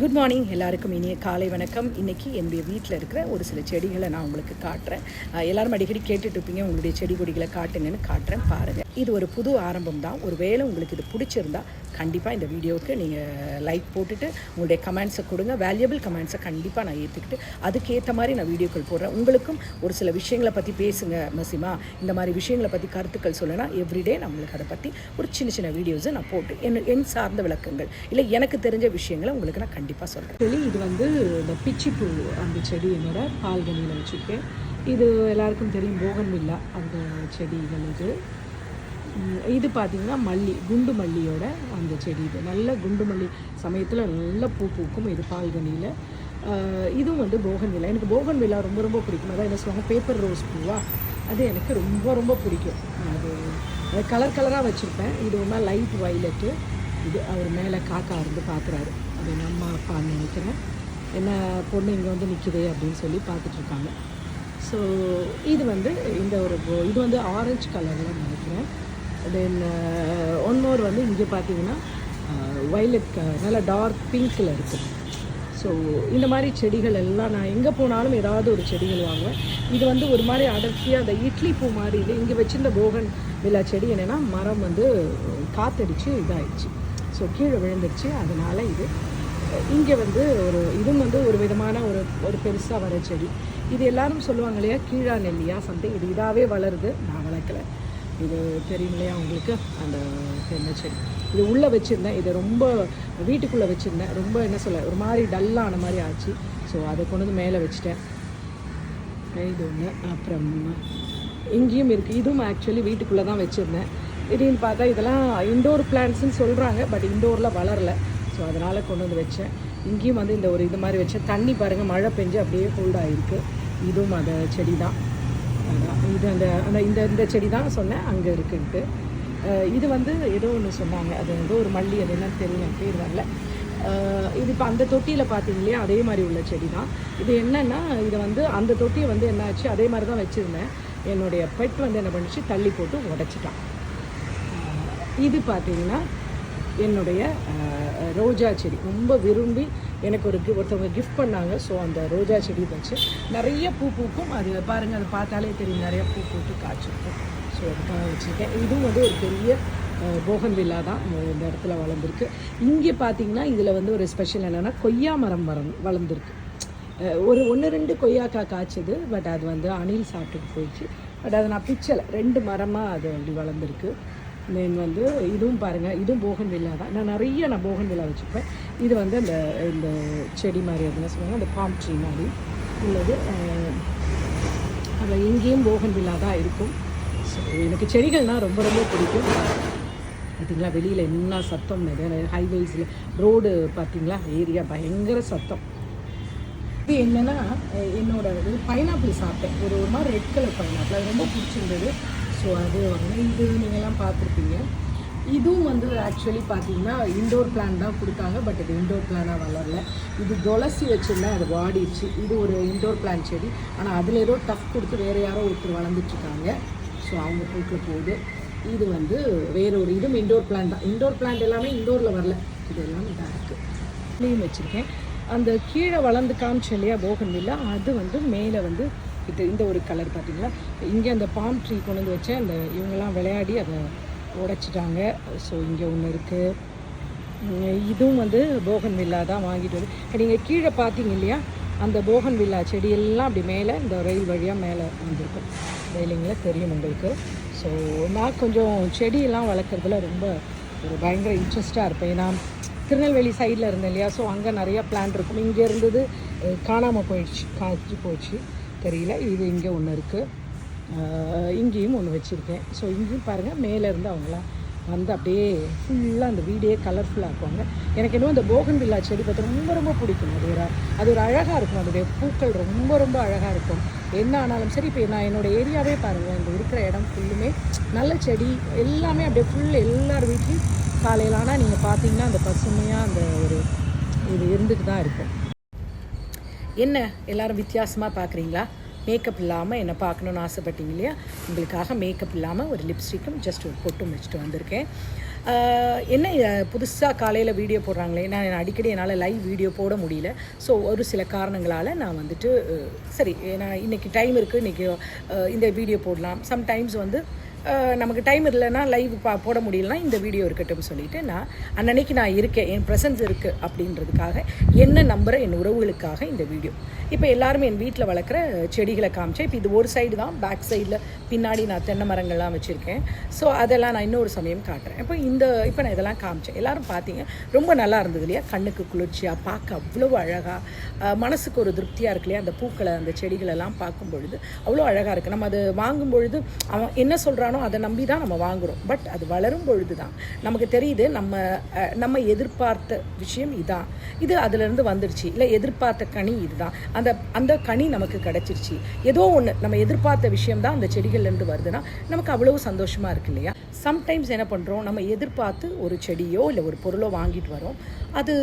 Good morning எல்லாருக்கும் இனிய காலை வணக்கம். இன்னைக்கு என்னுடைய வீட்டில் இருக்கிற ஒரு சில செடிகளை நான் உங்களுக்கு காட்டுறேன். எல்லாரும் அடிக்கடி கேட்டுட்டு இருப்பீங்க உங்களுடைய செடி கொடிகளை காட்டுங்கன்னு காட்டுறேன் பாருங்கள் இது ஒரு புது ஆரம்பம் தான். ஒரு வேளை உங்களுக்கு இது பிடிச்சிருந்தா கண்டிப்பாக இந்த வீடியோவுக்கு நீங்கள் லைக் போட்டுட்டு உங்களுடைய கமெண்ட்ஸை கொடுங்க. வேல்யூபிள் கமெண்ட்ஸை கண்டிப்பாக நான் ஏற்றுக்கிட்டு அதுக்கேற்ற மாதிரி நான் வீடியோக்கள் போடுறேன். உங்களுக்கும் ஒரு சில விஷயங்களை பற்றி பேசுங்க மசிமா. இந்த மாதிரி விஷயங்களை பற்றி கருத்துக்கள் சொல்லனா எவ்ரிடே நான் உங்களுக்கு அதை பற்றி ஒரு சின்ன சின்ன வீடியோஸை நான் போட்டு என் என் சார்ந்த விளக்கங்கள் இல்லை எனக்கு தெரிஞ்ச விஷயங்களை உங்களுக்கு நான் கண்டிப்பாக சொல்கிறேன் இது வந்து இந்த பிச்சிப்பூ அந்த செடி என்னோட பால்கனியில் வச்சுருக்கேன். இது எல்லாருக்கும் தெரியும் போகன்வில்லா அந்த செடிகள் இது. இது பார்த்திங்கன்னா மல்லி குண்டு மல்லியோட அந்த செடி இது. நல்ல குண்டு மல்லி சமயத்தில் நல்ல பூ பூக்கும் இது பால்கனியில் இதுவும் வந்து போகன்வில்லா எனக்கு போகன்வில்லா ரொம்ப ரொம்ப பிடிக்கும். அதான் என்ன சொல்லுவாங்க பேப்பர் ரோஸ் பூவா? அது எனக்கு ரொம்ப ரொம்ப பிடிக்கும். அது அது கலர் கலராக வச்சுருப்பேன். இது ஒன்றா லைட் வைலட்டு இது அவர் மேலே காக்கா இருந்து பார்க்குறாரு அது எங்கள் அம்மா அப்பான்னு நினைக்கிறேன் என்ன பொண்ணு இங்கே வந்து நிற்குது அப்படின்னு சொல்லி பார்த்துட்ருக்காங்க ஸோ இது வந்து இந்த ஒரு இது வந்து ஆரஞ்சு கலரில் நினைக்கிறேன். தென் ஒன்னோர் uh, வந்து இங்கே பார்த்தீங்கன்னா வைலட் uh, நல்ல டார்க் பிங்க்கில் இருக்குது ஸோ இந்த மாதிரி செடிகள் எல்லாம் நான் எங்கே போனாலும் ஏதாவது ஒரு செடிகள் வாங்குவேன். இது வந்து ஒரு மாதிரி அடர்த்தியாக அந்த இட்லி பூ மாதிரி இல்லை இங்கே வச்சுருந்த போகன் விழா செடி என்னென்னா மரம் வந்து காத்தடிச்சு இதாகிடுச்சு ஸோ கீழே விழுந்துருச்சு. அதனால் இது இங்கே வந்து ஒரு இதுவும் வந்து ஒரு விதமான ஒரு ஒரு பெருசாக வர செடி. இது எல்லாரும் சொல்லுவாங்க இல்லையா? கீழா நெல்லியா? சம்திங் இது இதாகவே வளருது. நான் வளர்க்கலை. இது தெரியும் இல்லையா உங்களுக்கு? அந்த தென்னை செடி. இது உள்ளே வச்சுருந்தேன். இதை ரொம்ப வீட்டுக்குள்ளே வச்சுருந்தேன். ரொம்ப என்ன சொல்ல ஒரு மாதிரி டல்லான மாதிரி ஆச்சு. ஸோ அதை கொண்டு வந்து மேலே வச்சுட்டேன். இது ஒன்று அப்புறம் இங்கேயும் இருக்குது இதுவும் ஆக்சுவலி வீட்டுக்குள்ளே தான் வச்சுருந்தேன். திடீர்னு பார்த்தா இதெல்லாம் இண்டோர் பிளான்ட்ஸ்னு சொல்கிறாங்க பட் இண்டோரில் வளரல. ஸோ அதனால் கொண்டு வந்து வச்சேன். இங்கேயும் வந்து இந்த ஒரு இது மாதிரி வச்சேன் தண்ணி பாருங்கள் மழை பெஞ்சு அப்படியே ஹோல்ட் ஆகிருக்கு இதுவும் அந்த செடி தான் இது அந்த அந்த இந்த இந்த செடி தான் சொன்னேன் அங்கே இருக்குன்ட்டு. இது வந்து ஏதோ ஒன்று சொன்னாங்க. அது ஏதோ ஒரு மல்லி அது என்னன்னு தெரியல எனக்கு பேர் வரல. இது இப்போ அந்த தொட்டியில் பார்த்தீங்க இல்லையா அதே மாதிரி உள்ள செடி தான் இது என்னென்னா இதை வந்து அந்த தொட்டியை வந்து என்ன ஆச்சு அதே மாதிரி தான் வச்சுருந்தேன். என்னுடைய பெட் வந்து என்ன பண்ணிச்சு தள்ளி போட்டு உடச்சிட்டான். இது பார்த்தீங்கன்னா என்னுடைய ரோஜா செடி. ரொம்ப விரும்பி எனக்கு ஒரு ஒருத்தவங்க கிஃப்ட் பண்ணாங்க. ஸோ அந்த ரோஜா செடி வச்சு நிறைய பூ பூக்கும். அது பாருங்கள் அது பார்த்தாலே தெரியும். நிறைய பூ பூத்து காய்ச்சிருக்கும். ஸோ அதுக்காக வச்சுருக்கேன். இதுவும் வந்து ஒரு பெரிய போகன் வில்லா தான். இந்த இடத்துல வளர்ந்துருக்கு. இங்கே பார்த்தீங்கன்னா இதில் வந்து ஒரு ஸ்பெஷல் என்னென்னா கொய்யா மரம் மரம் வளர்ந்துருக்கு. ஒரு ஒன்று ரெண்டு கொய்யாக்காய் காய்ச்சது. பட் அது வந்து அணில் சாப்பிட்டுட்டு போயிடுச்சு. பட் அதை நான் பிச்சலை. ரெண்டு மரமாக அது அப்படி வளர்ந்துருக்கு. தென் வந்து இதுவும் பாருங்கள் இதுவும் போகன் வில்லா தான். நான் நிறைய நான் போகன் வில்லா வச்சுருப்பேன். இது வந்து அந்த இந்த செடி மாதிரி அப்படின்னு சொல்லுவாங்க அந்த பாம் ட்ரீ மாதிரி. உள்ளது அதில் இங்கேயும் போகன் வில்லா தான் இருக்கும். ஸோ எனக்கு செடிகள்னால் ரொம்ப ரொம்ப பிடிக்கும். பார்த்தீங்களா வெளியில் என்ன சத்தம் ஹைவேஸில் ரோடு பார்த்தீங்களா ஏரியா பயங்கர சத்தம். இது என்னென்னா என்னோடய என்னோட இது பைனாப்பிள் சாப்பிட்டேன். ஒரு ஒரு மாதிரி ரெட் கலர் பைனாப்பிள் அது ரொம்ப பிடிச்சிருந்தது. ஸோ அது வந்து இது நீங்கள்லாம் பார்த்துருப்பீங்க. இதுவும் வந்து ஆக்சுவலி பார்த்தீங்கன்னா இண்டோர் பிளான் தான் கொடுத்தாங்க பட் இது இண்டோர் பிளானாக வளரல. இது துளசி வச்சுருந்தேன் அது வாடிடுச்சு. இது ஒரு இண்டோர் பிளான் செடி. ஆனால் அதில் ஏதோ டஃப் கொடுத்து வேறு யாரோ ஒருத்தர் வளர்ந்துட்டுருக்காங்க ஸோ அவங்க பூக்கில் போகுது. இது வந்து வேற ஒரு இதுவும் இண்டோர் பிளான் தான். இண்டோர் பிளான்ட் எல்லாமே இண்டோரில் வரல. இது எல்லாம் இதாக இருக்குது க்ளீன் வச்சுருக்கேன். அந்த கீழே வளர்ந்து காமிச்சேன் இல்லையா போகன்வில்லா. அது வந்து மேலே வந்து இது இந்த ஒரு கலர் பார்த்தீங்களா? இங்கே அந்த பாம் ட்ரீ கொண்டு வந்து வச்சேன். அந்த இவங்கெல்லாம் விளையாடி அதை உடைச்சிட்டாங்க. ஸோ இங்கே ஒன்று இருக்குது இதுவும் வந்து போகன் வில்லா தான் வாங்கிட்டு வந்து நீங்கள் கீழே பார்த்தீங்க இல்லையா? அந்த போகன் வில்லா செடியெல்லாம் அப்படி மேலே இந்த ரயில் வழியாக மேலே வந்திருக்கும். ரயிலிங்கில் தெரியும் உங்களுக்கு. ஸோ நான் கொஞ்சம் செடியெல்லாம் வளர்க்குறதுல ரொம்ப ஒரு பயங்கர இன்ட்ரெஸ்ட்டாக இருப்பேன். ஏன்னா திருநெல்வேலி சைடில் இருந்தேன் இல்லையா? ஸோ அங்கே நிறையா பிளான் இருக்கும். இங்கே இருந்தது காணாமல் போயிடுச்சு. காய்ச்சி போச்சு. தெரியல. இது இங்கே ஒன்று இருக்குது இங்கேயும் ஒன்று வச்சுருக்கேன். ஸோ இங்கேயும் பாருங்கள் மேலேருந்து அவங்களாம் வந்து அப்படியே ஃபுல்லாக அந்த வீடே கலர்ஃபுல்லாக இருக்குவாங்க எனக்கு இன்னும் இந்த போகன் வில்லா செடி பார்த்து ரொம்ப ரொம்ப பிடிக்கும் அது ஒரு அது ஒரு அழகாக இருக்கும் அதோடைய பூக்கள் ரொம்ப ரொம்ப அழகாக இருக்கும். என்ன ஆனாலும் சரி இப்போ நான் என்னோடய ஏரியாவே பாருங்கள் இந்த இருக்கிற இடம் ஃபுல்லுமே நல்ல செடி எல்லாமே அப்படியே ஃபுல் எல்லார் வீட்லேயும் காலையில். ஆனால் நீங்கள் பார்த்தீங்கன்னா அந்த பசுமையாக அந்த ஒரு இது இருந்துட்டு தான் இருக்கும். என்ன எல்லாரும் வித்தியாசமாக பார்க்குறீங்களா மேக்கப் இல்லாமல் என்னை பார்க்கணுன்னு ஆசைப்பட்டீங்க இல்லையா? உங்களுக்காக மேக்கப் இல்லாமல் ஒரு லிப்ஸ்டிக்கும் ஜஸ்ட் ஒரு பொட்டும் வச்சுட்டு வந்திருக்கேன். என்ன புதுசாக காலையில் வீடியோ போடுறாங்களே? நான் அடிக்கடி என்னால் லைவ் வீடியோ போட முடியல. ஸோ ஒரு சில காரணங்களால் நான் வந்துட்டு சரி நான் இன்றைக்கி டைம் இருக்குது இன்றைக்கி இந்த வீடியோ போடலாம். சம்டைம்ஸ் வந்து நமக்கு டைம் இல்லைன்னா லைவ் பா போட முடியலனா இந்த வீடியோ இருக்கட்டும் சொல்லிவிட்டு நான் அன்னன்னைக்கு நான் இருக்கேன் என் ப்ரெசன்ஸ் இருக்குது அப்படின்றதுக்காக என்ன நம்புகிற என் உறவுகளுக்காக இந்த வீடியோ இப்போ எல்லாருமே என் வீட்டில் வளர்க்குற செடிகளை காமிச்சேன். இப்போ இது ஒரு சைடு தான் பேக் சைடில் பின்னாடி நான் தென்னை மரங்கள்லாம் வச்சுருக்கேன். ஸோ அதெல்லாம் நான் இன்னொரு சமயம் காட்டுறேன். இப்போ இந்த இப்போ நான் இதெல்லாம் காமிச்சேன். எல்லாரும் பார்த்தீங்க ரொம்ப நல்லா இருந்தது இல்லையா? கண்ணுக்கு குளிர்ச்சியாக பார்க்க அவ்வளோ அழகாக மனசுக்கு ஒரு திருப்தியாக இருக்கு இல்லையா? அந்த பூக்களை அந்த செடிகளெல்லாம் பார்க்கும் பொழுது அவ்வளோ அழகாக இருக்குது நம்ம அது வாங்கும் பொழுது அவன் என்ன சொல்கிறான் அதை நம்பி தான் நம்ம வாங்குகிறோம் பட் அது வளரும் பொழுது தான் நமக்கு தெரியுது நம்ம நம்ம எதிர்பார்த்த விஷயம் இதான். இது அதுலேருந்து வந்துடுச்சு. இல்லை எதிர்பார்த்த கனி இதுதான். அந்த அந்த கனி நமக்கு கிடச்சிருச்சு. ஏதோ ஒன்று நம்ம எதிர்பார்த்த விஷயம் தான் அந்த செடிகள்லேருந்து வருதுன்னா நமக்கு அவ்வளவு சந்தோஷமாக இருக்கு இல்லையா? சம்டைம்ஸ் என்ன பண்ணுறோம் நம்ம எதிர்பார்த்து ஒரு செடியோ இல்லை ஒரு பொருளோ வாங்கிட்டு வரோம். அது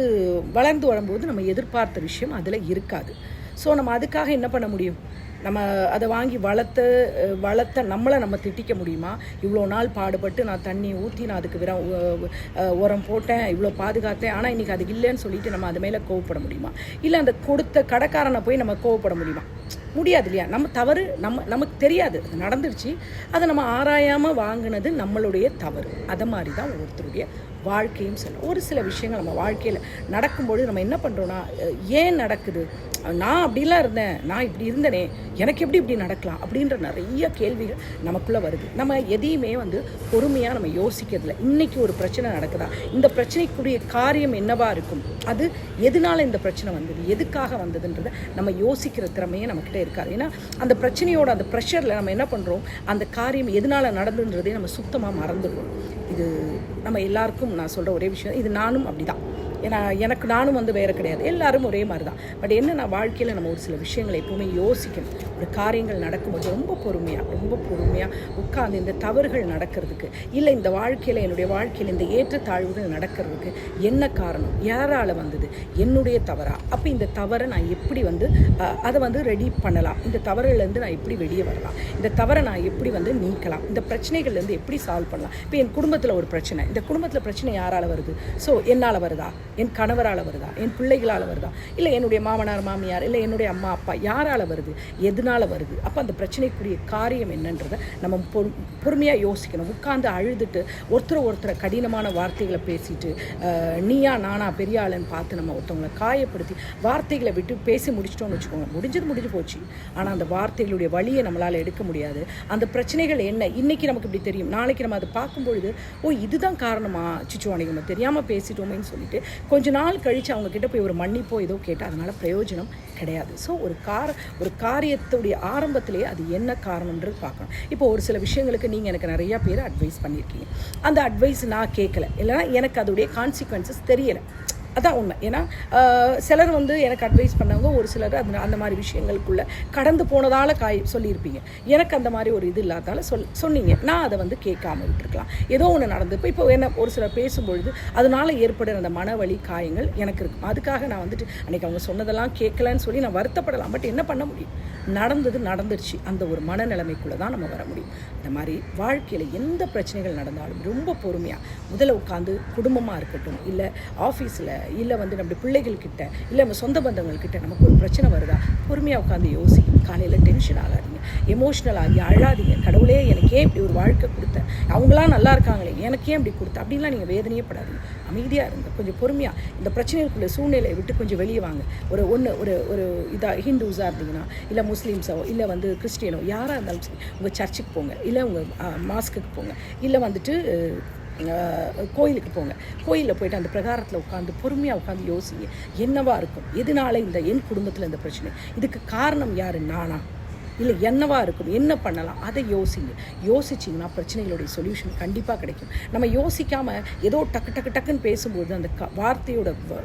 வளர்ந்து வரும்போது நம்ம எதிர்பார்த்த விஷயம் அதில் இருக்காது. ஸோ நம்ம அதுக்காக என்ன பண்ண முடியும்? நம்ம அதை வாங்கி வளர்த்த வளர்த்த நம்மளை நம்ம திட்டிக்க முடியுமா? இவ்வளோ நாள் பாடுபட்டு நான் தண்ணி ஊற்றி நான் அதுக்கு விர உரம் போட்டேன் இவ்வளோ பாதுகாத்தேன் ஆனால் இன்றைக்கி அது இல்லைன்னு சொல்லிட்டு நம்ம அது மேலே கோவப்பட முடியுமா? இல்லை அந்த கொடுத்த கடைக்காரனை போய் நம்ம கோவப்பட முடியுமா? முடியாது இல்லையா? நம்ம தவறு நம்ம நமக்கு தெரியாது. அது நடந்துடுச்சு. அதை நம்ம ஆராயாமல் வாங்கினது நம்மளுடைய தவறு. அதை மாதிரி தான் ஒவ்வொருத்தருடைய வாழ்க்கையும் சொல்லும். ஒரு சில விஷயங்கள் நம்ம வாழ்க்கையில் நடக்கும்பொழுது நம்ம என்ன பண்ணுறோன்னா ஏன் நடக்குது? நான் அப்படிலாம் இருந்தேன். நான் இப்படி இருந்தனே. எனக்கு எப்படி இப்படி நடக்கலாம்? அப்படின்ற நிறைய கேள்விகள் நமக்குள்ளே வருது. நம்ம எதையுமே வந்து பொறுமையாக நம்ம யோசிக்கிறதில்ல. இன்றைக்கி ஒரு பிரச்சனை நடக்குதா? இந்த பிரச்சனைக்குரிய காரியம் என்னவா இருக்கும்? அது எதனால இந்த பிரச்சனை வந்தது? எதுக்காக வந்ததுன்றதை நம்ம யோசிக்கிற திறமையை நம்ம நம்மக்கிட்ட இருக்காது. ஏன்னா அந்த பிரச்சனையோட அந்த ப்ரெஷரில் நம்ம என்ன பண்ணுறோம் அந்த காரியம் எதனால நடந்துன்றதே நம்ம சுத்தமாக மறந்துடுவோம் இது நம்ம எல்லாருக்கும் நான் சொல்கிற ஒரே விஷயம் இது நானும் அப்படிதான். ஏன்னா எனக்கு நானும் வந்து வேறு கிடையாது. எல்லாரும் ஒரே மாதிரி தான் பட் என்ன நான் வாழ்க்கையில் நம்ம ஒரு சில விஷயங்களை எப்பவுமே யோசிக்கணும். ஒரு காரியங்கள் நடக்கும்போது ரொம்ப பொறுமையாக ரொம்ப பொறுமையாக உட்காந்து இந்த தவறுகள் நடக்கிறதுக்கு இல்லை இந்த வாழ்க்கையில் என்னுடைய வாழ்க்கையில் இந்த ஏற்றத்தாழ்வுகள் நடக்கிறதுக்கு என்ன காரணம்? யாரால் வந்தது? என்னுடைய தவறா? அப்போ இந்த தவறை நான் எப்படி வந்து அதை வந்து ரெடி பண்ணலாம்? இந்த தவறுலேருந்து நான் எப்படி வெளியே வரலாம்? இந்த தவறை நான் எப்படி வந்து நீக்கலாம்? இந்த பிரச்சனைகள்லேருந்து எப்படி சால்வ் பண்ணலாம்? இப்போ என் குடும்பத்தில் ஒரு பிரச்சனை. இந்த குடும்பத்தில் பிரச்சனை யாரால் வருது? ஸோ என்னால் வருதா? என் கணவரால் வருதா? என் பிள்ளைகளால் வருதா? இல்லை என்னுடைய மாமனார் மாமியார் இல்லை என்னுடைய அம்மா அப்பா யாரால் வருது? எதனால் வருது? அப்போ அந்த பிரச்சனைக்குரிய காரியம் என்னன்றதை நம்ம பொறு பொறுமையாக யோசிக்கணும். உட்கார்ந்து அழுதுட்டு ஒருத்தரை ஒருத்தரை கடினமான வார்த்தைகளை பேசிட்டு நீயா நானா பெரிய ஆளுன்னு பார்த்து நம்ம ஒருத்தவங்களை காயப்படுத்தி வார்த்தைகளை விட்டு பேசி முடிச்சிட்டோம்னு வச்சுக்கோங்க. முடிஞ்சது முடிஞ்சு போச்சு. ஆனால் அந்த வார்த்தைகளுடைய வழியை நம்மளால் எடுக்க முடியாது. அந்த பிரச்சனைகள் என்ன? இன்னைக்கு நமக்கு இப்படி தெரியும். நாளைக்கு நம்ம அதை பார்க்கும்பொழுது ஓ இதுதான் காரணமா? சிச்சுவானிக்கு நம்ம தெரியாமல் பேசிட்டோமேன்னு சொல்லிட்டு கொஞ்ச நாள் கழித்து அவங்கக்கிட்ட போய் ஒரு மன்னிப்போ ஏதோ கேட்டால் அதனால் பிரயோஜனம் கிடையாது. ஸோ ஒரு கார ஒரு காரியத்துடைய ஆரம்பத்திலேயே அது என்ன காரணம்ன்றது பார்க்கணும். இப்போ ஒரு சில விஷயங்களுக்கு நீங்கள் எனக்கு நிறையா பேர் அட்வைஸ் பண்ணியிருக்கீங்க அந்த அட்வைஸ் நான் கேட்கல. இல்லைன்னா எனக்கு அதோடைய கான்சிக்வன்சஸ் தெரியலை. அதான் உண்மை. ஏன்னா சிலர் வந்து எனக்கு அட்வைஸ் பண்ணவங்க ஒரு சிலர் அந்த அந்த மாதிரி விஷயங்களுக்குள்ள கடந்து போனதால் காய் சொல்லியிருப்பீங்க. எனக்கு அந்த மாதிரி ஒரு இது இல்லாதால சொல் சொன்னீங்க. நான் அதை வந்து கேட்காம விட்டுருக்கலாம். ஏதோ ஒன்று நடந்து இப்போ இப்போ என்ன ஒரு சிலர் பேசும்பொழுது அதனால ஏற்படுற அந்த மனவழி காயங்கள் எனக்கு இருக்கும் அதுக்காக நான் வந்துட்டு அன்னைக்கு அவங்க சொன்னதெல்லாம் கேட்கலன்னு சொல்லி நான் வருத்தப்படலாம். பட் என்ன பண்ண முடியும்? நடந்தது நடந்துருச்சு. அந்த ஒரு மனநிலைமைக்குள்ளே தான் நம்ம வர முடியும். இந்த மாதிரி வாழ்க்கையில் எந்த பிரச்சனைகள் நடந்தாலும் ரொம்ப பொறுமையாக முதல்ல உட்காந்து குடும்பமாக இருக்கட்டும் இல்லை ஆஃபீஸில் இல்லை வந்து நம்முடைய பிள்ளைகள்கிட்ட இல்லை நம்ம சொந்த பந்தங்கள்கிட்ட நமக்கு ஒரு பிரச்சனை வருதா? பொறுமையாக உட்காந்து யோசி காலையில் டென்ஷன் ஆகாதீங்க. எமோஷ்னல் ஆகி அழாதீங்க. கடவுளே எனக்கு ஏன் இப்படி ஒரு வாழ்க்கை கொடுத்த? அவங்களாம் நல்லா இருக்காங்களே எனக்கே இப்படி கொடுத்த? அப்படின்லாம் நீங்கள் வேதனையே படாதீங்க. அமைதியாக இருங்க. கொஞ்சம் பொறுமையாக இந்த பிரச்சனைகளுக்குள்ள சூழ்நிலையை விட்டு கொஞ்சம் வெளியே வாங்க. ஒரு ஒன்று ஒரு ஒரு இதாக ஹிந்துஸாக இருந்தீங்கன்னா இல்லை முஸ்லீம்ஸோ இல்லை வந்து கிறிஸ்டியனோ யாராக இருந்தாலும் சரி உங்கள் சர்ச்சுக்கு போங்க. இல்லை உங்கள் மாஸ்க்குக்கு போங்க. இல்லை வந்துட்டு கோயிலுக்கு போங்க. கோயிலில் போயிட்டு அந்த பிரகாரத்தில் உட்காந்து பொறுமையாக உட்காந்து யோசிங்க. என்னவா இருக்கும்? எதனால இந்த என் குடும்பத்தில் இந்த பிரச்சனை? இதுக்கு காரணம் யார்? நானா? இல்லை என்னவா இருக்கும்? என்ன பண்ணலாம்? அதை யோசிங்க. யோசிச்சிங்கன்னா பிரச்சனைகளுடைய சொல்யூஷன் கண்டிப்பாக கிடைக்கும். நம்ம யோசிக்காமல் ஏதோ டக்கு டக்கு டக்குன்னு பேசும்போது அந்த க வார்த்தையோட வ-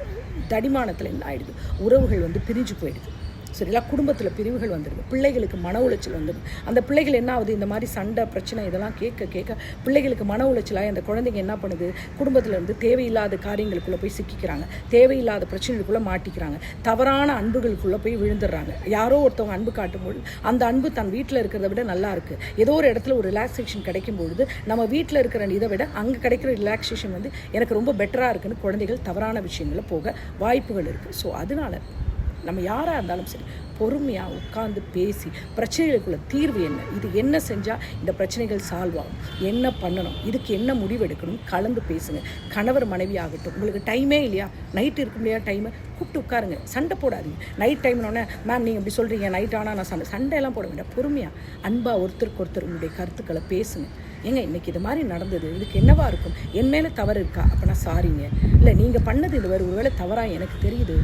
தடிமானத்தில் என்ன ஆகிடுது உறவுகள் வந்து பிரிஞ்சு போயிடுது. சரிங்களா குடும்பத்தில் பிரிவுகள் வந்துடுது. பிள்ளைகளுக்கு மன உளைச்சல் வந்துடும் அந்த பிள்ளைகள் என்ன ஆகுது? இந்த மாதிரி சண்டை பிரச்சனை இதெல்லாம் கேட்க கேட்க பிள்ளைகளுக்கு மன உளைச்சலாக அந்த குழந்தைங்க என்ன பண்ணுது? குடும்பத்தில் இருந்து தேவையில்லாத காரியங்களுக்குள்ளே போய் சிக்கிக்கிறாங்க. தேவையில்லாத பிரச்சனைகளுக்குள்ளே மாட்டிக்கிறாங்க. தவறான அன்புகளுக்குள்ளே போய் விழுந்துடுறாங்க. யாரோ ஒருத்தவங்க அன்பு காட்டும்போது அந்த அன்பு தன் வீட்டில் இருக்கிறத விட நல்லா இருக்குது ஏதோ ஒரு இடத்துல ஒரு ரிலாக்ஸேஷன் கிடைக்கும் பொழுது நம்ம வீட்டில் இருக்கிற இதை விட அங்கே கிடைக்கிற ரிலாக்ஸேஷன் வந்து எனக்கு ரொம்ப பெட்டராக இருக்குன்னு குழந்தைகள் தவறான விஷயங்களில் போக வாய்ப்புகள் இருக்குது ஸோ அதனால நம்ம யாராக இருந்தாலும் சரி பொறுமையாக உட்காந்து பேசி பிரச்சனைகளுக்குள்ள தீர்வு என்ன? இது என்ன செஞ்சால் இந்த பிரச்சனைகள் சால்வ் ஆகும்? என்ன பண்ணணும்? இதுக்கு என்ன முடிவெடுக்கணும் கலந்து பேசுங்க. கணவர் மனைவி ஆகட்டும். உங்களுக்கு டைமே இல்லையா? நைட் இருக்க முடியாத டைமை கூப்பிட்டு உட்காருங்க. சண்டை போடாதீங்க. நைட் டைம்னோடனே மேம் நீங்கள் இப்படி சொல்கிறீங்க நைட் ஆனால் நான் சண்டை சண்டையெல்லாம் போட வேண்டாம். பொறுமையாக அன்பாக ஒருத்தருக்கு ஒருத்தர் உங்களுடைய கருத்துக்களை பேசுங்க. ஏங்க இன்னைக்கு இது மாதிரி நடந்தது. இதுக்கு என்னவா இருக்கும்? என் மேலே தவறு இருக்கா? அப்போனா சாரிங்க இல்லை நீங்கள் பண்ணது இது வேறு. ஒருவேளை தவறாக எனக்கு தெரியுது.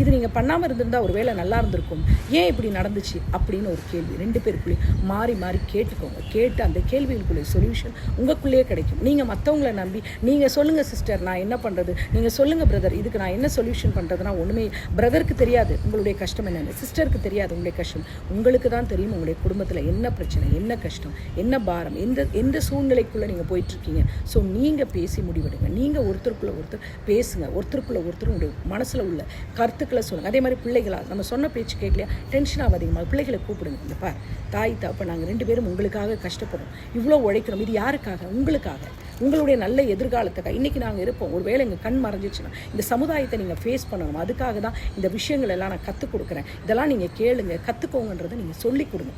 இது நீங்கள் பண்ணாமல் இருந்திருந்தா ஒருவேளை நல்லா இருந்திருக்கும். ஏன் இப்படி நடந்துச்சு? அப்படின்னு ஒரு கேள்வி. ரெண்டு பேருக்குள்ளேயும் மாறி மாறி கேட்டுக்கோங்க. கேட்டு அந்த கேள்விகளுக்குள்ளே சொல்யூஷன் உங்களுக்குள்ளேயே கிடைக்கும். நீங்கள் மற்றவங்கள நம்பி நீங்கள் சொல்லுங்கள் சிஸ்டர் நான் என்ன பண்ணுறது நீங்கள் சொல்லுங்கள் பிரதர் இதுக்கு நான் என்ன சொல்யூஷன் பண்ணுறதுனா ஒன்றுமே பிரதருக்கு தெரியாது. உங்களுடைய கஷ்டம் என்னென்னு. சிஸ்டருக்கு தெரியாது உங்களுடைய கஷ்டம். உங்களுக்கு தான் தெரியும் உங்களுடைய குடும்பத்தில் என்ன பிரச்சனை என்ன கஷ்டம் என்ன பாரம் எந்த எந்த சூழ்நிலைக்குள்ளே நீங்கள் போயிட்டுருக்கீங்க. ஸோ நீங்கள் பேசி முடிவெடுங்க. நீங்கள் ஒருத்தருக்குள்ளே ஒருத்தர் பேசுங்க. ஒருத்தருக்குள்ளே ஒருத்தர் உங்களுடைய மனசில் உள்ள கருத்துக்களை சொல்லுங்கள் அதே மாதிரி பிள்ளைகளா நம்ம சொன்ன பேச்சு கேட்கலையா? டென்ஷன் ஆகாதீங்கம்மா பிள்ளைகளை கூப்பிடுங்க. இந்த பார் தாய் தாப்பா நாங்கள் ரெண்டு பேரும் உங்களுக்காக கஷ்டப்படுறோம். இவ்வளோ உழைக்கிறோம். இது யாருக்காக? உங்களுக்காக. உங்களுடைய நல்ல எதிர்காலத்துக்காக இன்றைக்கி நாங்கள் இருப்போம். ஒரு வேளை எங்கள் கண் மறைஞ்சிச்சுன்னா இந்த சமுதாயத்தை நீங்கள் ஃபேஸ் பண்ணணும். அதுக்காக தான் இந்த விஷயங்கள் எல்லாம் நான் கற்றுக் கொடுக்குறேன். இதெல்லாம் நீங்கள் கேளுங்க. கற்றுக்கோங்கன்றதை நீங்கள் சொல்லிக் கொடுங்க.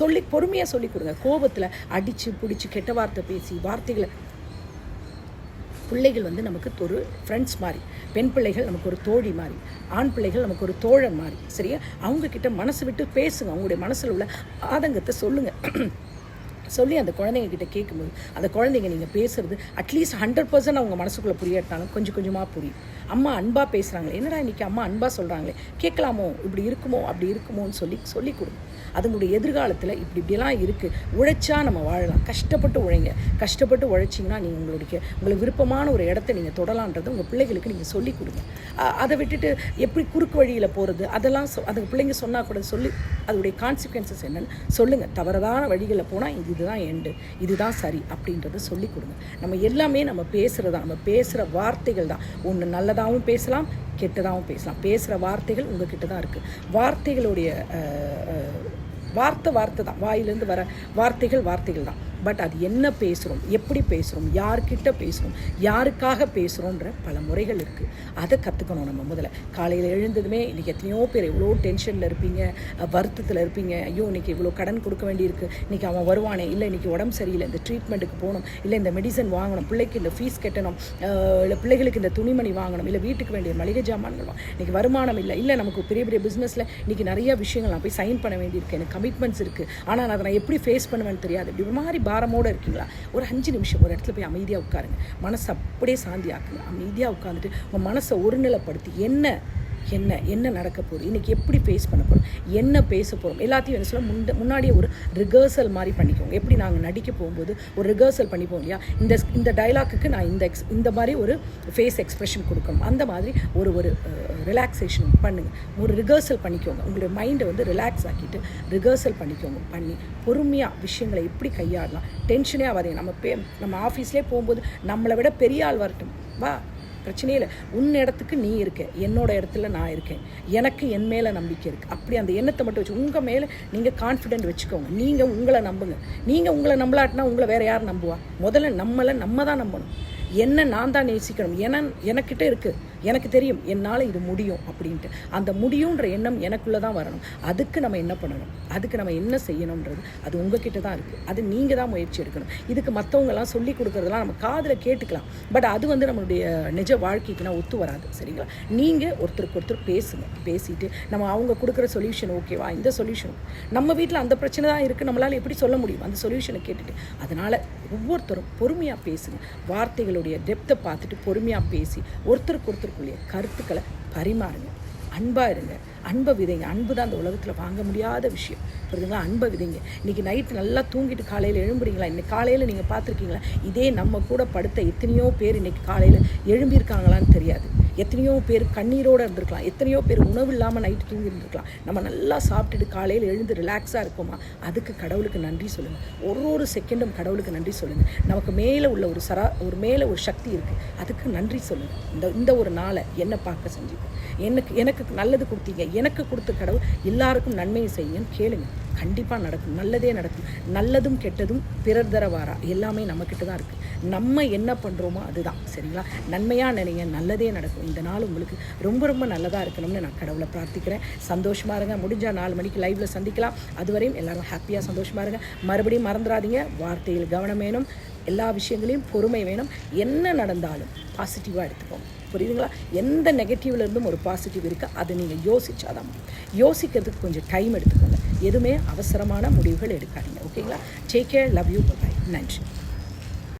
சொல்லி பொறுமையாக சொல்லிக் கொடுங்க. கோபத்தில் அடித்து பிடிச்சி கெட்ட வார்த்தை பேசி வார்த்தைகளை பிள்ளைகள் வந்து நமக்கு ஒரு ஃப்ரெண்ட்ஸ் மாதிரி பெண் பிள்ளைகள் நமக்கு ஒரு தோழி மாதிரி ஆண் பிள்ளைகள் நமக்கு ஒரு தோழன் மாதிரி சரியா? அவங்கக்கிட்ட மனசு விட்டு பேசுங்க. அவங்களுடைய மனசில் உள்ள ஆதங்கத்தை சொல்லுங்கள் சொல்லி அந்த குழந்தைங்க கிட்ட கேட்கும்போது அந்த குழந்தைங்க நீங்கள் பேசுறது அட்லீஸ்ட் ஹண்ட்ரட் பர்சன்ட் அவங்க மனசுக்குள்ளே புரியாட்டாலும் கொஞ்சம் கொஞ்சமாக புரியும். அம்மா அன்பாக பேசுகிறாங்களே என்னடா இன்றைக்கி அம்மா அன்பாக சொல்கிறாங்களே கேட்கலாமோ இப்படி இருக்குமோ அப்படி இருக்குமோன்னு சொல்லி சொல்லி கொடுங்க. அதுங்களுடைய எதிர்காலத்தில் இப்படி இப்படிலாம் இருக்குது உழைச்சா நம்ம வாழலாம். கஷ்டப்பட்டு உழைங்க. கஷ்டப்பட்டு உழைச்சிங்கன்னா நீங்கள் உங்களுடைய உங்களுக்கு விருப்பமான ஒரு இடத்த நீங்கள் தொடலான்றது உங்கள் பிள்ளைகளுக்கு நீங்கள் சொல்லி கொடுங்க. அதை விட்டுட்டு எப்படி குறுக்கு வழியில் போகிறது அதெல்லாம் சொ அதுக்கு பிள்ளைங்க சொன்னால் கூட சொல்லி அதோடைய கான்சிக்வன்சஸ் என்னென்னு சொல்லுங்கள் தவறதான வழிகளில் போனால் இது இதுதான் எண்டு இதுதான் சரி அப்படின்றத சொல்லி கொடுங்க. நம்ம எல்லாமே நம்ம பேசுகிறது நம்ம பேசுகிற வார்த்தைகள் தான். ஒன்று நல்லதாகவும் பேசலாம் கெட்டதாகவும் பேசலாம். பேசுகிற வார்த்தைகள் உங்ககிட்ட தான் இருக்குது வார்த்தைகளுடைய வார்த்தை வார்த்தை தான். வாயிலேருந்து வர வார்த்தைகள் வார்த்தைகள் தான். பட் அது என்ன பேசுகிறோம் எப்படி பேசுகிறோம் யார்கிட்ட பேசுகிறோம் யாருக்காக பேசுகிறோன்ற பல முறைகள் இருக்குது அதை கற்றுக்கணும் நம்ம முதல்ல. காலையில் எழுந்ததுமே இன்றைக்கி எத்தனையோ பேர் எவ்வளோ டென்ஷனில் இருப்பீங்க வருத்தத்தில் இருப்பீங்க. ஐயோ இன்றைக்கி இவ்வளோ கடன் கொடுக்க வேண்டியிருக்கு. இன்றைக்கி அவன் வருவானே இல்லை இன்றைக்கி உடம்பு சரியில்லை இந்த ட்ரீட்மெண்ட்டுக்கு போகணும் இல்லை இந்த மெடிசன் வாங்கணும் பிள்ளைக்கு இந்த ஃபீஸ் கட்டணும் இல்லை பிள்ளைகளுக்கு இந்த துணிமணி வாங்கணும் இல்லை வீட்டுக்கு வேண்டிய மளிகை ஜாமான்கள் வாங்கணும். இன்றைக்கி வருமானம் இல்லை இல்லை நமக்கு பெரிய பெரிய பிஸ்னஸில் இன்றைக்கி நிறைய விஷயங்கள் நான் போய் சைன் பண்ண வேண்டியிருக்கு. எனக்கு கமிட்மெண்ட்ஸ் இருக்குது ஆனால் நான் அதை நான் எப்படி ஃபேஸ் பண்ணுவேன்னு தெரியாது. இப்படி ஒரு மாதிரி பாரமோடு இருக்கீங்களா? ஒரு அஞ்சு நிமிஷம் ஒரு இடத்துல போய் அமைதியாக உட்காருங்க. மனசை அப்படியே சாந்தி ஆக்குங்க அமைதியாக உட்காந்துட்டு உங்கள் மனசை ஒருநிலைப்படுத்தி என்ன என்ன என்ன நடக்க போகுது? இன்றைக்கி எப்படி ஃபேஸ் பண்ண போகிறோம் என்ன பேச போகிறோம் எல்லாத்தையும் என்ன சொல்ல முன் முன்னாடியே ஒரு ரிகர்சல் மாதிரி பண்ணிக்கோங்க. எப்படி நாங்கள் நடிக்க போகும்போது ஒரு ரிகர்சல் பண்ணிப்போம் இல்லையா? இந்த இந்த டைலாக்குக்கு நான் இந்த எக்ஸ் இந்த மாதிரி ஒரு ஃபேஸ் எக்ஸ்ப்ரெஷன் கொடுக்கணும். அந்த மாதிரி ஒரு ஒரு ரிலாக்ஸேஷன் பண்ணுங்கள் ஒரு ரிகர்சல் பண்ணிக்கோங்க. உங்களுடைய மைண்டை வந்து ரிலாக்ஸ் ஆக்கிட்டு ரிகர்சல் பண்ணிக்கோங்க. பண்ணி பொறுமையாக விஷயங்களை எப்படி கையாடலாம் டென்ஷனே ஆகாதீங்க. நம்ம பே நம்ம ஆஃபீஸ்லேயே போகும்போது நம்மளை விட பெரிய ஆள் வரட்டும். வா பிரச்சனையே இல்லை. உன் இடத்துக்கு நீ இருக்க. என்னோட இடத்துல நான் இருக்கேன். எனக்கு என் மேலே நம்பிக்கை இருக்குது அப்படி அந்த எண்ணத்தை மட்டும் வச்சு உங்கள் மேலே நீங்கள் கான்ஃபிடென்ட் வச்சுக்கோங்க. நீங்கள் உங்களை நம்புங்க. நீங்கள் உங்களை நம்பலாட்டினா உங்களை வேறு யார் நம்புவா? முதல்ல நம்மளை நம்ம தான் நம்பணும். என்ன நான் தான் நேசிக்கணும். என எனக்கிட்ட இருக்குது எனக்கு தெரியும் என்னால் இது முடியும் அப்படின்ட்டு. அந்த முடியுன்ற எண்ணம் எனக்குள்ளே தான் வரணும். அதுக்கு நம்ம என்ன பண்ணணும்? அதுக்கு நம்ம என்ன செய்யணுன்றது அது உங்ககிட்ட தான் இருக்குது அது நீங்கள் தான் முயற்சி எடுக்கணும். இதுக்கு மற்றவங்கலாம் சொல்லி கொடுக்குறதெல்லாம் நம்ம காதில் கேட்டுக்கலாம். பட் அது வந்து நம்மளுடைய நிஜ வாழ்க்கைக்குனா ஒத்து வராது. சரிங்களா? நீங்கள் ஒருத்தருக்கு ஒருத்தர் பேசுங்க. பேசிட்டு நம்ம அவங்க கொடுக்குற சொல்யூஷன் ஓகேவா இந்த சொல்யூஷன் நம்ம வீட்டில் அந்த பிரச்சனை தான் இருக்குது நம்மளால் எப்படி சொல்ல முடியும்? அந்த சொல்யூஷனை கேட்டுட்டு. அதனால் ஒவ்வொருத்தரும் பொறுமையாக பேசுங்க. வார்த்தைகளுடைய டெப்த்தை பார்த்துட்டு பொறுமையாக பேசி ஒருத்தருக்கு ஒருத்தர் ஒருத்தருக்குள்ளேயே கருத்துக்களை பரிமாறுங்க. அன்பாக இருங்க. அன்பை விதைங்க. அன்பு தான் அந்த உலகத்தில் வாங்க முடியாத விஷயம். புரியுதுங்களா? அன்பை விதைங்க. இன்றைக்கி நைட்டு நல்லா தூங்கிட்டு காலையில் எழும்புறீங்களா? இன்னைக்கு காலையில் நீங்கள் பார்த்துருக்கீங்களா? இதே நம்ம கூட படுத்த எத்தனையோ பேர் இன்றைக்கி காலையில் எழும்பியிருக்காங்களான்னு தெரியாது. எத்தனையோ பேர் கண்ணீரோடு இருந்திருக்கலாம். எத்தனையோ பேர் உணவு இல்லாமல் நைட்டு தூங்கி இருந்திருக்கலாம் நம்ம நல்லா சாப்பிட்டுட்டு காலையில் எழுந்து ரிலாக்ஸாக இருக்கோமா? அதுக்கு கடவுளுக்கு நன்றி சொல்லுங்கள் ஒரு ஒரு செகண்டும் கடவுளுக்கு நன்றி சொல்லுங்கள் நமக்கு மேலே உள்ள ஒரு சரா ஒரு மேலே ஒரு சக்தி இருக்குது அதுக்கு நன்றி சொல்லுங்கள் இந்த இந்த ஒரு நாளை என்னை பார்க்க செஞ்சுக்கோ எனக்கு எனக்கு நல்லது கொடுத்தீங்க. எனக்கு கொடுத்த கடவுள் எல்லாருக்கும் நன்மையை செய்யுங்கன்னு கேளுங்கள் கண்டிப்பாக நடக்கும். நல்லதே நடக்கும். நல்லதும் கெட்டதும் பிறர் தரவாரா எல்லாமே நம்மக்கிட்ட தான் இருக்குது நம்ம என்ன பண்ணுறோமோ அதுதான். சரிங்களா? நன்மையாக நினைங்க நல்லதே நடக்கும். இந்த நாள் உங்களுக்கு ரொம்ப ரொம்ப நல்லதாக இருக்கணும்னு நான் கடவுளை பிரார்த்திக்கிறேன். சந்தோஷமாக இருங்க. முடிஞ்சால் நாலு மணிக்கு லைவில் சந்திக்கலாம். அதுவரையும் எல்லாரும் ஹாப்பியாக சந்தோஷமாக இருங்க. மறுபடியும் மறந்துடாதீங்க. வார்த்தையில் கவனம் வேணும். எல்லா விஷயங்களையும் பொறுமை வேணும். என்ன நடந்தாலும் பாசிட்டிவாக எடுத்துக்கோங்க. புரியுதுங்களா? எந்த நெகட்டிவ்லேருந்தும் ஒரு பாசிட்டிவ் இருக்குது அதை நீங்கள் யோசிச்சாதான் யோசிக்கிறதுக்கு கொஞ்சம் டைம் எடுத்துக்கோங்க. எதுவுமே அவசரமான முடிவுகள் எடுக்காதீங்க. ஓகேங்களா take care love you bye நன்றி.